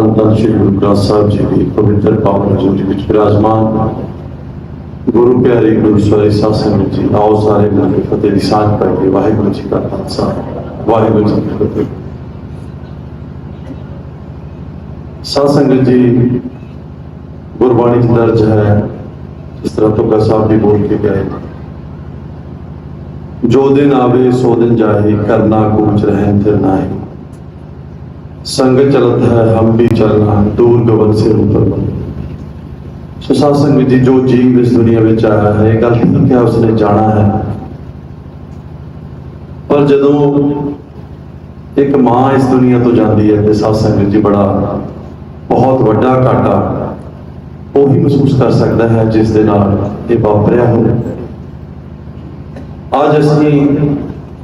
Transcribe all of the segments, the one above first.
ਧੰਨ ਧੰਨ ਸ਼੍ਰੀ ਗੁਰੂ ਗ੍ਰੰਥ ਸਾਹਿਬ ਜੀ ਦੀ ਪਵਿੱਤਰ ਪਾਵਨ ਜੋਤੀ ਵਿੱਚ ਵਿਰਾਜਮਾਨ ਗੁਰੂ ਪਿਆਰੇ ਗੁਰੂ ਸਵਾਰੀ ਸਾਧ ਸੰਗਤ ਜੀ ਆਓ ਸਾਰੇ ਮਿਲ ਕੇ ਫਤਿਹ ਦੀ ਸਾਂਝ ਪਾਈਏ ਵਾਹਿਗੁਰੂ ਜੀ ਕਾ ਖਾਲਸਾ ਵਾਹਿਗੁਰੂ ਜੀ ਕੀ ਫਤਿਹ ਸਾਧ ਸੰਗਤ ਜੀ ਗੁਰਬਾਣੀ ਚ ਦਰਜ ਹੈ ਇਸ ਤਰ੍ਹਾਂ ਤੁਕਾ ਸਾਹਿਬ ਜੀ ਬੋਲ ਕੇ ਗਏ ਜੋ ਦਿਨ ਆਵੇ ਸੋ ਦਿਨ ਜਾਏ ਕਰਨਾ ਕੂਚ ਰਹੇ ਫਿਰ ਨਾਹੀ संग चलत है हम भी चलना दूर गगन से ऊपर बन ਸੋ ਸਾਧ ਸੰਗਤ ਜੀ ਜੋ ਜੀਵ ਇਸ ਦੁਨੀਆ ਵਿੱਚ ਆਇਆ ਹੈ ਇਹ ਗੱਲ ਠੀਕ ਹੈ ਉਸਨੇ ਜਾਣਾ ਹੈ ਪਰ ਜਦੋਂ ਇੱਕ ਮਾਂ ਇਸ ਦੁਨੀਆ ਤੋਂ ਜਾਂਦੀ ਹੈ ਤੇ ਸਾਧ ਸੰਗਤ ਜੀ ਬੜਾ ਬਹੁਤ ਵੱਡਾ ਘਾਟਾ ਉਹੀ ਮਹਿਸੂਸ ਕਰ ਸਕਦਾ ਹੈ ਜਿਸ ਦੇ ਨਾਲ ਇਹ ਵਾਪਰਿਆ ਹੋਵੇ ਅੱਜ ਅਸੀਂ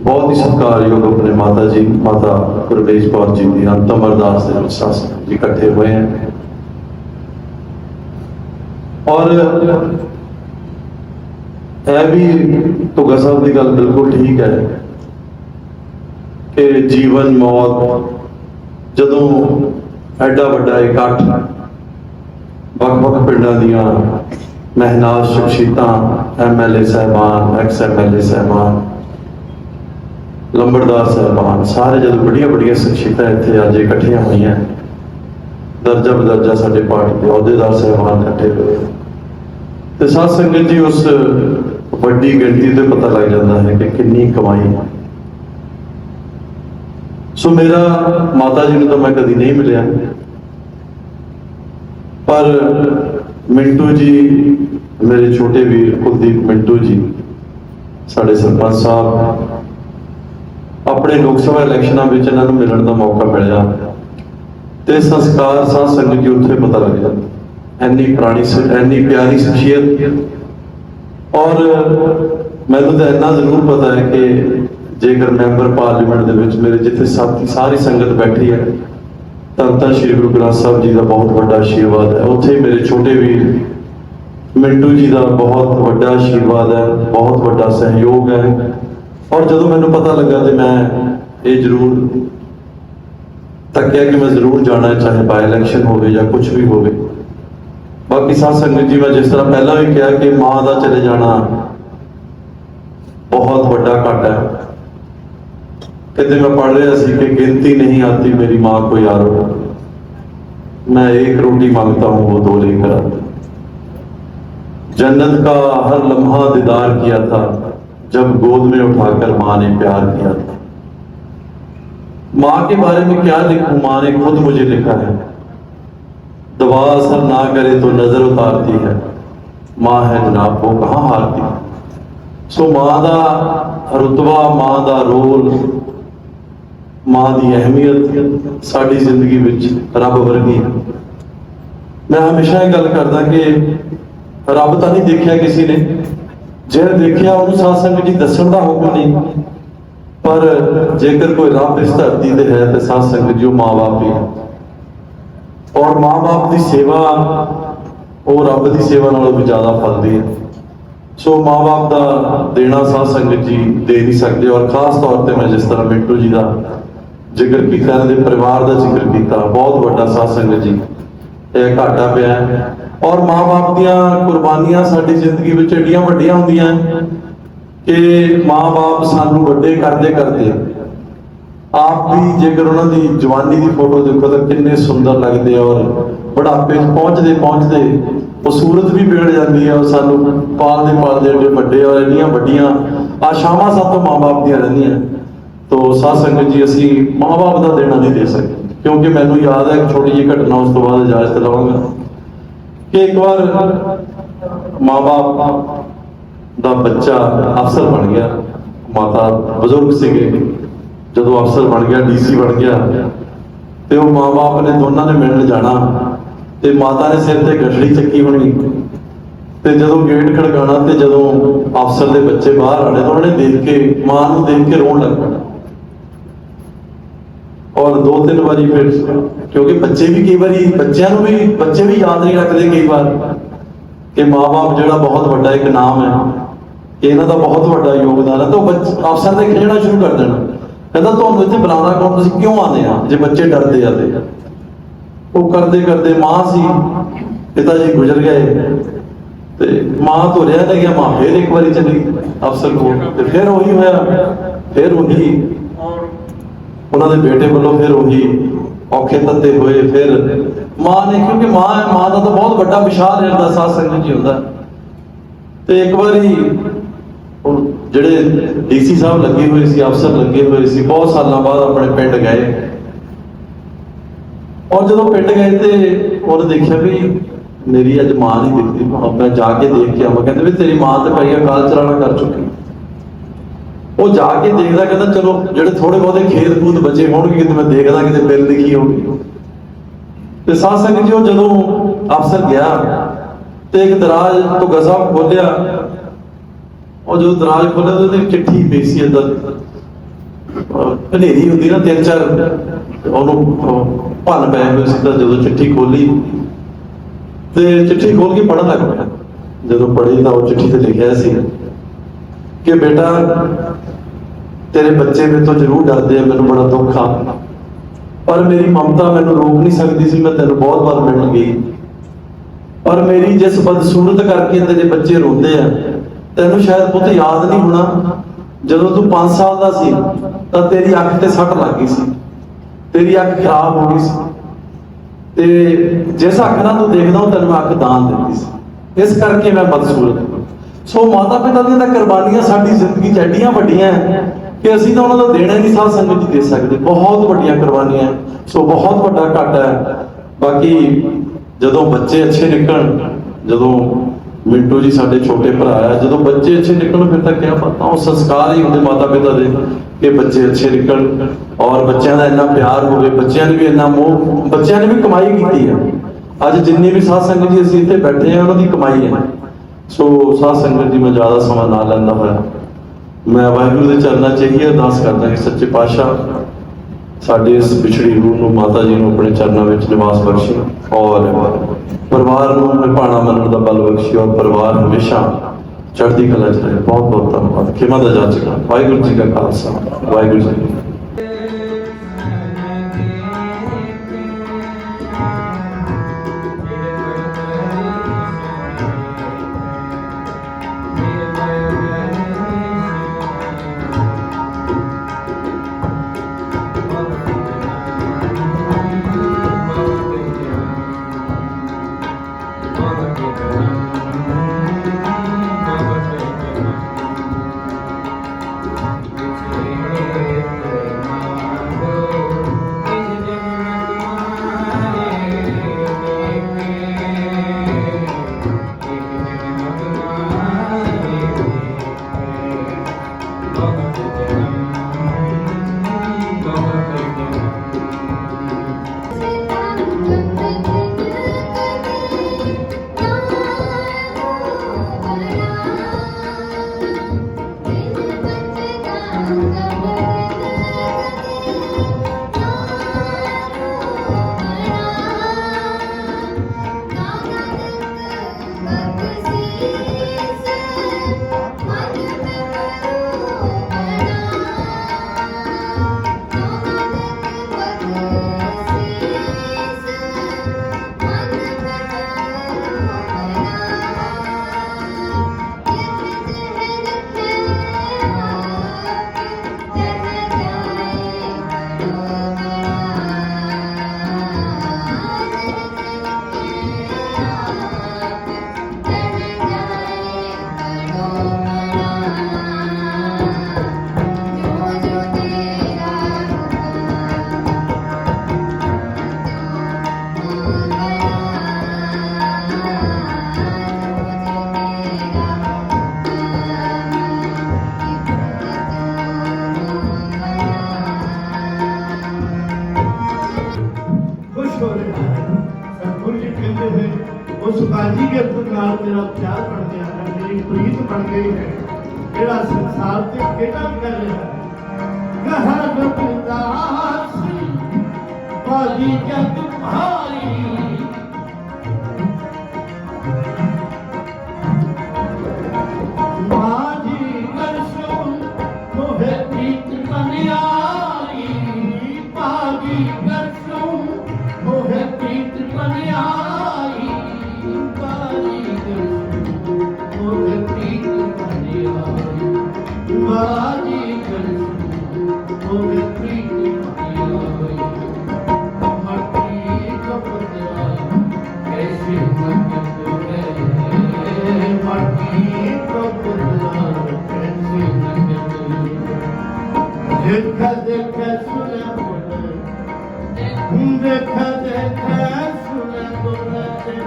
ਬਹੁਤ ਹੀ ਸਤਿਕਾਰਯੋਗ ਆਪਣੇ ਮਾਤਾ ਜੀ, ਮਾਤਾ ਗੁਰਵੇਸ਼ ਕੌਰ ਜੀ ਦੀ ਅੰਤਮ ਅਰਦਾਸ ਦੇ ਵਿੱਚ ਸਾਸ ਜੀ ਇਕੱਠੇ ਹੋਏ ਹਨ ਔਰ ਇਹ ਵੀ ਤੁਗਾ ਸਾਹਿਬ ਦੀ ਗੱਲ ਬਿਲਕੁਲ ਠੀਕ ਹੈ ਕਿ ਜੀਵਨ, ਮੌਤ ਜਦੋਂ ਐਡਾ ਵੱਡਾ ਇਕੱਠ ਵੱਖ-ਵੱਖ ਪਿੰਡਾਂ ਦੀਆਂ ਮਹਿਨਾਜ਼ ਸ਼ਖਸੀਅਤਾਂ ਐਮਐਲਏ ਸਾਹਿਬਾਨ, ਐਕਸ ਐਮਐਲਏ ਸਾਹਿਬਾਨ ਲੰਬੜਦਾਰ ਸਾਹਿਬਾਨ, ਸਾਰੇ ਜਦੋਂ ਵੱਡੀਆਂ ਵੱਡੀਆਂ ਸ਼ਖਸੀਅਤਾਂ ਇੱਥੇ ਅੱਜ ਇਕੱਠੀਆਂ ਹੋਈਆਂ ਦਰਜਾ ਬਦਰਜਾ ਸਾਡੇ ਪਾਰਟੀ ਦੇ ਅਹੁਦੇਦਾਰ ਸਾਹਿਬਾਨ ਇਕੱਠੇ ਹੋਏ। ਤੇ ਸਾਧ ਸੰਗਤ ਜੀ, ਉਸ ਵੱਡੀ ਗਿਣਤੀ ਤੇ ਪਤਾ ਲੱਗ ਜਾਂਦਾ ਹੈ ਕਿ ਕਿੰਨੀ ਕਮਾਈ ਹੈ। ਸੋ ਮੇਰਾ ਮਾਤਾ ਜੀ ਨੂੰ ਤਾਂ ਮੈਂ ਕਦੀ ਨਹੀਂ ਮਿਲਿਆ। ਪਰ ਮਿੰਟੂ ਜੀ, ਮੇਰੇ ਛੋਟੇ ਵੀਰ ਕੁਲਦੀਪ ਮਿੰਟੂ ਜੀ, ਸਾਡੇ ਸਰਪੰਚ ਸਾਹਿਬ ਆਪਣੇ ਲੋਕ ਸਭਾ ਇਲੈਕਸ਼ਨਾਂ ਵਿੱਚ ਇਹਨਾਂ ਨੂੰ ਮਿਲਣ ਦਾ ਮੌਕਾ ਮਿਲਿਆ ਤੇ ਸੰਸਕਾਰ, ਸਾਧ ਸੰਗਤ ਜੀ ਉੱਥੇ ਪਤਾ ਲੱਗ ਐਨੀ ਪੁਰਾਣੀ ਐਨੀ ਪਿਆਰੀ ਸ਼ਖਸੀਅਤ। ਔਰ ਮੈਨੂੰ ਤਾਂ ਇੰਨਾ ਜ਼ਰੂਰ ਪਤਾ ਹੈ ਕਿ ਜੇਕਰ ਮੈਂਬਰ ਪਾਰਲੀਮੈਂਟ ਦੇ ਵਿੱਚ ਮੇਰੇ ਜਿੱਥੇ ਸਾਥੀ ਸਾਰੀ ਸੰਗਤ ਬੈਠੀ ਹੈ, ਤਾਂ ਤਾਂ ਸ਼੍ਰੀ ਗੁਰੂ ਗ੍ਰੰਥ ਸਾਹਿਬ ਜੀ ਦਾ ਬਹੁਤ ਵੱਡਾ ਆਸ਼ੀਰਵਾਦ ਹੈ। ਉੱਥੇ ਮੇਰੇ ਛੋਟੇ ਵੀਰ ਮਿੰਟੂ ਜੀ ਦਾ ਬਹੁਤ ਵੱਡਾ ਆਸ਼ੀਰਵਾਦ ਹੈ, ਬਹੁਤ ਵੱਡਾ ਸਹਿਯੋਗ ਹੈ। ਔਰ ਜਦੋਂ ਮੈਨੂੰ ਪਤਾ ਲੱਗਾ ਤੇ ਮੈਂ ਇਹ ਜ਼ਰੂਰ ਤੱਕਿਆ ਕਿ ਮੈਂ ਜ਼ਰੂਰ ਜਾਣਾ ਹੈ ਚਾਹੇ ਬਾਈ ਇਲੈਕਸ਼ਨ ਹੋਵੇ ਜਾਂ ਕੁਝ ਵੀ ਹੋਵੇ ਬਾਕੀ ਸਾਧ ਸੰਗਤ ਜੀ ਮੈਂ ਜਿਸ ਤਰ੍ਹਾਂ ਪਹਿਲਾਂ ਵੀ ਕਿਹਾ ਕਿ ਮਾਂ ਦਾ ਚਲੇ ਜਾਣਾ ਬਹੁਤ ਵੱਡਾ ਘਾਟਾ ਹੈ ਕਿਤੇ ਮੈਂ ਪੜ ਰਿਹਾ ਸੀ ਕਿ ਗਿਣਤੀ नहीं आती मेरी माँ को यारो मैं एक रोटी मांगता हूँ वो दो लेकर आती जन्नत का हर लम्हा दीदार किया था जब गोद में उठाकर माँ ने प्यार किया था माँ के बारे में क्या लिखूं माँ ने खुद मुझे लिखा है दवा असर ना करे तो नजर उतारती है माँ है जनाब वो कहाँ हारती सो माँ ਦਾ ਰੁਤਬਾ ਮਾਂ ਦਾ ਰੋਲ ਮਾਂ ਦੀ ਅਹਿਮੀਅਤ ਸਾਡੀ ਜ਼ਿੰਦਗੀ ਵਿੱਚ ਰੱਬ ਵਰਗੀ ਹੈ ਮੈਂ ਹਮੇਸ਼ਾ ਇਹ ਗੱਲ ਕਰਦਾ ਕਿ ਰੱਬ ਤਾਂ ਨਹੀਂ ਦੇਖਿਆ ਕਿਸੇ ਨੇ ਜਿਹਨੇ ਦੇਖਿਆ ਉਹਨੂੰ ਸਾਧ ਸੰਗਤ ਜੀ ਦੱਸਣ ਦਾ ਹੁਕਮ ਨਹੀਂ। ਪਰ ਜੇਕਰ ਕੋਈ ਰੱਬ ਇਸ ਧਰਤੀ ਤੇ ਹੈ ਤੇ ਸਾਧ ਸੰਗਤ ਜੀ ਉਹ ਮਾਂ-ਬਾਪ ਹੀ ਹੈ। ਔਰ ਮਾਂ-ਬਾਪ ਦੀ ਸੇਵਾ, ਉਹ ਰੱਬ ਦੀ ਸੇਵਾ ਨਾਲੋਂ ਵੀ ਜ਼ਿਆਦਾ ਫਲਦੀ ਹੈ। ਸੋ ਮਾਂ-ਬਾਪ ਦਾ ਦੇਣਾ ਸਾਧ ਸੰਗਤ ਜੀ ਦੇ ਨਹੀਂ ਸਕਦੇ ਔਰ ਖਾਸ ਤੌਰ ਤੇ ਮੈਂ ਜਿਸ ਤਰ੍ਹਾਂ ਮਿੰਟੂ ਜੀ ਦਾ ਜ਼ਿਕਰ ਕੀਤਾ, ਇਹਨਾਂ ਦੇ ਪਰਿਵਾਰ ਦਾ ਜ਼ਿਕਰ ਕੀਤਾ, ਬਹੁਤ ਵੱਡਾ ਸਾਧ ਸੰਗਤ ਜੀ। ਇਹ ਘਾਟਾ ਪਿਆ ਹੈ। ਔਰ ਮਾਂ-ਬਾਪ ਦੀਆਂ ਕੁਰਬਾਨੀਆਂ ਸਾਡੀ ਜ਼ਿੰਦਗੀ ਵਿੱਚ ਏਡੀਆਂ ਵੱਡੀਆਂ ਹੁੰਦੀਆਂ ਕਿ ਮਾਂ-ਬਾਪ ਸਾਨੂੰ ਵੱਡੇ ਕਰਦੇ ਕਰਦੇ ਆਪ ਵੀ ਜੇਕਰ ਉਹਨਾਂ ਦੀ ਜਵਾਨੀ ਦੀ ਫੋਟੋ ਦੇਖੋ ਤਾਂ ਕਿੰਨੇ ਸੁੰਦਰ ਲੱਗਦੇ ਔਰ ਬੁਢਾਪੇ ਪਹੁੰਚਦੇ ਪਹੁੰਚਦੇ ਉਹ ਸੂਰਤ ਵੀ ਵਿਗੜ ਜਾਂਦੀ ਹੈ ਔਰ ਸਾਨੂੰ ਪਾਲਦੇ ਪਾਲਦੇ ਏਡੇ ਵੱਡੇ ਔਰ ਇੰਨੀਆਂ ਵੱਡੀਆਂ ਆਸ਼ਾਵਾਂ ਸਾਤੋਂ ਮਾਂ-ਬਾਪ ਦੀਆਂ ਰਹਿੰਦੀਆਂ ਤੋ ਸਾਧ ਸੰਗਤ ਜੀ, ਅਸੀਂ ਮਾਂ-ਬਾਪ ਦਾ ਦੇਣਾ ਨਹੀਂ ਦੇ ਸਕਦੇ ਕਿਉਂਕਿ ਮੈਨੂੰ ਯਾਦ ਹੈ ਇੱਕ ਛੋਟੀ ਜਿਹੀ ਘਟਨਾ ਉਸ ਤੋਂ ਬਾਅਦ ਇਜਾਜ਼ਤ ਲਵਾਂਗਾ। ਕਿ ਇੱਕ ਵਾਰ ਮਾਂ-ਬਾਪ ਦਾ ਬੱਚਾ ਅਫਸਰ ਬਣ ਗਿਆ। ਮਾਤਾ ਬਜ਼ੁਰਗ ਸੀਗੇ। ਜਦੋਂ ਅਫਸਰ ਬਣ ਗਿਆ, ਡੀਸੀ ਬਣ ਗਿਆ, ਤੇ ਉਹ ਮਾਂ-ਬਾਪ ਨੇ ਦੋਨਾਂ ਨੇ ਮਿਲਣ ਜਾਣਾ। ਤੇ ਮਾਤਾ ਨੇ ਸਿਰ ਤੇ ਗਠੜੀ ਚੱਕੀ ਹੋਣੀ। ਤੇ ਜਦੋਂ ਗੇਟ ਖੜਕਾਣਾ ਤੇ ਜਦੋਂ ਅਫਸਰ ਦੇ ਬੱਚੇ ਬਾਹਰ ਆਣੇ ਤਾਂ ਉਹਨੇ ਦੇਖ ਕੇ, ਮਾਂ ਨੂੰ ਦੇਖ ਕੇ ਰੋਣ ਲੱਗ ਪੈਣਾ। ਔਰ ਦੋ ਤਿੰਨ ਵਾਰੀ ਫਿਰ, ਕਿਉਂਕਿ ਬੱਚੇ ਵੀ ਕਈ ਵਾਰੀ, ਬੱਚਿਆਂ ਨੂੰ ਵੀ, ਬੱਚੇ ਵੀ ਯਾਦ ਨਹੀਂ ਰੱਖਦੇ ਕਈ ਵਾਰ ਕਿ ਮਾਪੇ ਜਿਹੜਾ ਬਹੁਤ ਵੱਡਾ ਇੱਕ ਨਾਮ ਹੈ ਇਹਨਾਂ ਦਾ ਬਹੁਤ ਵੱਡਾ ਯੋਗਦਾਨ ਹੈ। ਤਾਂ ਅਫਸਰ ਨੇ ਖੇਡਣਾ ਸ਼ੁਰੂ ਕਰ ਦੇਣਾ। ਕਹਿੰਦਾ, ਤੁਹਾਨੂੰ ਇੱਥੇ ਬੁਲਾਉਣਾ ਕੌਣ? ਤੁਸੀਂ ਕਿਉਂ ਆਉਂਦੇ ਆ? ਜੇ ਬੱਚੇ ਡਰਦੇ ਆ ਤੇ। ਉਹ ਕਰਦੇ ਕਰਦੇ ਮਾਂ ਸੀ, ਪਿਤਾ ਜੀ ਗੁਜ਼ਰ ਗਏ ਤੇ ਮਾਂ ਤੋਂ ਰਿਹਾ ਨਹੀਂ ਗਿਆ, ਮਾਂ ਫੇਰ ਇੱਕ ਵਾਰੀ ਚਲੀ ਅਫਸਰ ਕੋਲ ਤੇ ਫਿਰ ਉਹੀ ਹੋਇਆ, ਫਿਰ ਉਹੀ ਉਹਨਾਂ ਦੇ ਬੇਟੇ ਵੱਲੋਂ ਫਿਰ ਉਹੀ ਔਖੇ ਤੱਤੇ ਹੋਏ ਫਿਰ ਮਾਂ ਨੇ, ਕਿਉਂਕਿ ਮਾਂ ਹੈ, ਮਾਂ ਦਾ ਤਾਂ ਬਹੁਤ ਵੱਡਾ ਵਿਸ਼ਾਲ ਹਿਰਦਾ ਸਾਧ ਸੰਗਤ ਜੀ ਹੁੰਦਾ। ਤੇ ਇੱਕ ਵਾਰੀ ਜਿਹੜੇ ਡੀਸੀ ਸਾਹਿਬ ਲੱਗੇ ਹੋਏ ਸੀ, ਅਫਸਰ ਲੱਗੇ ਹੋਏ ਸੀ, ਬਹੁਤ ਸਾਲਾਂ ਬਾਅਦ ਆਪਣੇ ਪਿੰਡ ਗਏ। ਔਰ ਜਦੋਂ ਪਿੰਡ ਗਏ ਤੇ ਉਹਨੇ ਦੇਖਿਆ ਵੀ ਮੇਰੀ ਅੱਜ ਮਾਂ ਨਹੀਂ ਦਿਖਦੀ। ਮੈਂ ਜਾ ਕੇ ਦੇਖ ਕੇ ਆਵਾਂ। ਕਹਿੰਦੇ ਵੀ ਤੇਰੀ ਮਾਂ ਤੇ ਪਈ ਕਾਲ ਚਲਾਣਾ ਕਰ ਚੁੱਕੀ। ਉਹ ਜਾ ਕੇ ਦੇਖਦਾ ਕਹਿੰਦਾ ਚਲੋ ਜਿਹੜੇ ਥੋੜੇ ਬਹੁਤੇ ਖੇਤ ਖੂਤ ਬਚੇ ਹੋਣਗੇ, ਕਿਤੇ ਮੈਂ ਦੇਖਦਾ, ਕਿਤੇ ਬਿੱਲ ਲਿਖੀ ਹੋਊਗੀ। ਤੇ ਸਾਧ ਸੰਗਤ ਜੀ, ਉਹ ਜਦੋਂ ਅਫਸਰ ਗਿਆ ਤੇ ਇੱਕ ਦਰਾਜ ਤੋਂ ਗਜ਼ਾ ਖੋਲਿਆ, ਉਹ ਜਦੋਂ ਦਰਾਜ ਖੋਲਿਆ ਉਹਦੇ ਚਿੱਠੀ ਪਈ ਸੀ ਅੰਦਰ। ਹਨੇਰੀ ਹੁੰਦੀ ਨਾ ਤਿੰਨ ਚਾਰ ਉਹਨੂੰ ਭੰਨ ਪੈ ਗਿਆ ਸੀ ਜਦੋਂ ਚਿੱਠੀ ਖੋਲੀ, ਤੇ ਚਿੱਠੀ ਖੋਲ ਕੇ ਪੜਨ ਲੱਗ ਪਿਆ। ਜਦੋਂ ਪੜ੍ਹੀ ਤਾਂ ਉਹ ਚਿੱਠੀ ਤੇ ਲਿਖਿਆ ਸੀ। ਕਿ ਬੇਟਾ, ਤੇਰੇ ਬੱਚੇ ਮੇਰੇ ਤੋਂ ਜ਼ਰੂਰ ਡਰਦੇ ਆ, ਮੈਨੂੰ ਬੜਾ ਦੁੱਖ ਆ। ਪਰ ਮੇਰੀ ਮਮਤਾ ਮੈਨੂੰ ਰੋਕ ਨਹੀਂ ਸਕਦੀ ਸੀ, ਮੈਂ ਤੈਨੂੰ ਬਹੁਤ ਵਾਰ ਮਿਲਣ ਗਈ। ਪਰ ਮੇਰੀ ਜਿਸ ਬਦਸੂਰਤ ਕਰਕੇ ਤੇਰੇ ਬੱਚੇ ਰੋਂਦੇ ਆ, ਤੈਨੂੰ ਸ਼ਾਇਦ ਪੁੱਤ ਯਾਦ ਨਹੀਂ ਹੋਣਾ, ਜਦੋਂ ਤੂੰ 5 ਸਾਲ ਦਾ ਸੀ, ਤਾਂ ਤੇਰੀ ਅੱਖ ਤੇ ਸੱਟ ਲੱਗ ਗਈ ਸੀ। ਤੇਰੀ ਅੱਖ ਖਰਾਬ ਹੋ ਗਈ ਸੀ। ਤੇ ਜਿਸ ਅੱਖ ਨਾਲ ਤੂੰ ਦੇਖਦਾ, ਉਹ ਤੈਨੂੰ ਮੈਂ ਅੱਖ ਦਾਨ ਦਿੱਤੀ ਸੀ। ਇਸ ਕਰਕੇ ਮੈਂ ਬਦਸੂਰਤ ਸੋ ਮਾਤਾ ਪਿਤਾ ਦੀਆਂ ਤਾਂ ਕੁਰਬਾਨੀਆਂ ਸਾਡੀ ਜ਼ਿੰਦਗੀ 'ਚ ਐਡੀਆਂ ਵੱਡੀਆਂ ਹੈ ਕਿ ਅਸੀਂ ਤਾਂ ਉਹਨਾਂ ਦਾ ਦੇਣਾ ਨਹੀਂ, ਸਾਧ ਸੰਗਤ ਜੀ ਦੇ ਸਕਦੇ। ਬਹੁਤ ਵੱਡੀਆਂ ਕੁਰਬਾਨੀਆਂ ਸੋ ਬਹੁਤ ਵੱਡਾ ਘਾਟਾ ਹੈ। ਬਾਕੀ ਜਦੋਂ ਬੱਚੇ ਅੱਛੇ ਨਿਕਲਣ, ਜਦੋਂ ਮਿੰਟੂ ਜੀ ਸਾਡੇ ਛੋਟੇ ਭਰਾ ਆ ਜਦੋਂ ਬੱਚੇ ਅੱਛੇ ਨਿਕਲਣ, ਫਿਰ ਤਾਂ ਕਿਆ ਪਤਾ, ਉਹ ਸੰਸਕਾਰ ਹੀ ਹੁੰਦੇ ਮਾਤਾ ਪਿਤਾ ਦੇ ਕਿ ਬੱਚੇ ਅੱਛੇ ਨਿਕਲਣ। ਔਰ ਬੱਚਿਆਂ ਦਾ ਇੰਨਾ ਪਿਆਰ ਹੋਵੇ, ਬੱਚਿਆਂ ਨੇ ਵੀ ਇੰਨਾ ਮੋਹ, ਬੱਚਿਆਂ ਨੇ ਵੀ ਕਮਾਈ ਕੀਤੀ ਹੈ। ਅੱਜ ਜਿੰਨੀ ਵੀ ਸਾਧ ਸੰਗਤ ਜੀ ਅਸੀਂ ਇੱਥੇ ਬੈਠੇ ਆ ਉਹਨਾਂ ਦੀ ਕਮਾਈ ਹੈ। ਸੋ ਸਾਧ ਸੰਗਤ ਜੀ, ਮੈਂ ਜ਼ਿਆਦਾ ਸਮਾਂ ਨਾ ਲੈਂਦਾ ਹੋਇਆ। ਮੈਂ ਵਾਹਿਗੁਰੂ ਦੇ ਚਰਨਾਂ 'ਚ ਇਹੀ ਅਰਦਾਸ ਕਰਦਾ ਕਿ ਸੱਚੇ ਪਾਤਸ਼ਾਹ ਸਾਡੇ ਇਸ ਵਿਛੜੀ ਰੂਹ ਨੂੰ ਮਾਤਾ ਜੀ ਨੂੰ ਆਪਣੇ ਚਰਨਾਂ ਵਿੱਚ ਨਿਵਾਸ ਬਖਸ਼ੇ ਔਰ ਪਰਿਵਾਰ ਨੂੰ ਨਿਭਾਣਾ ਮੰਨਣ ਦਾ ਬਲ ਬਖਸ਼ੇ ਔਰ ਪਰਿਵਾਰ ਹਮੇਸ਼ਾ ਚੜ੍ਹਦੀ ਕਲਾ 'ਚ ਰਹੇ। ਬਹੁਤ ਬਹੁਤ ਧੰਨਵਾਦ। ਖਿਮਾ ਦਾ ਜਾਚਕ ਵਾਹਿਗੁਰੂ ਜੀ ਕਾ ਖਾਲਸਾ। ਵਾਹਿਗੁਰੂ ਜੀ ਉਸ ਬਾਜੀ ਕੇ ਨਾਲ ਮੇਰਾ ਪਿਆਰ ਬਣ ਗਿਆ ਹੈ, ਮੇਰੀ ਪ੍ਰੀਤ ਬਣ ਗਈ ਹੈ। ਜਿਹੜਾ ਸੰਸਾਰ ਤੇ ਕਿਹੜਾ ਕਰ ਰਿਹਾ ਹੈ ਕਹਾਂ ਗੋਬਿੰਦਾਸ ਬਾਜੀ ਜਗ ਭਾਈ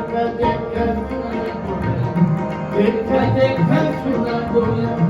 ਦੇਖਾ ਦੇਖਾ ਸੁਣਾ ਬੋਲੇ ਦੇਖਾ ਦੇਖਾ ਸੁਣਾ ਬੋਲੇ ਤੋੜਿਓ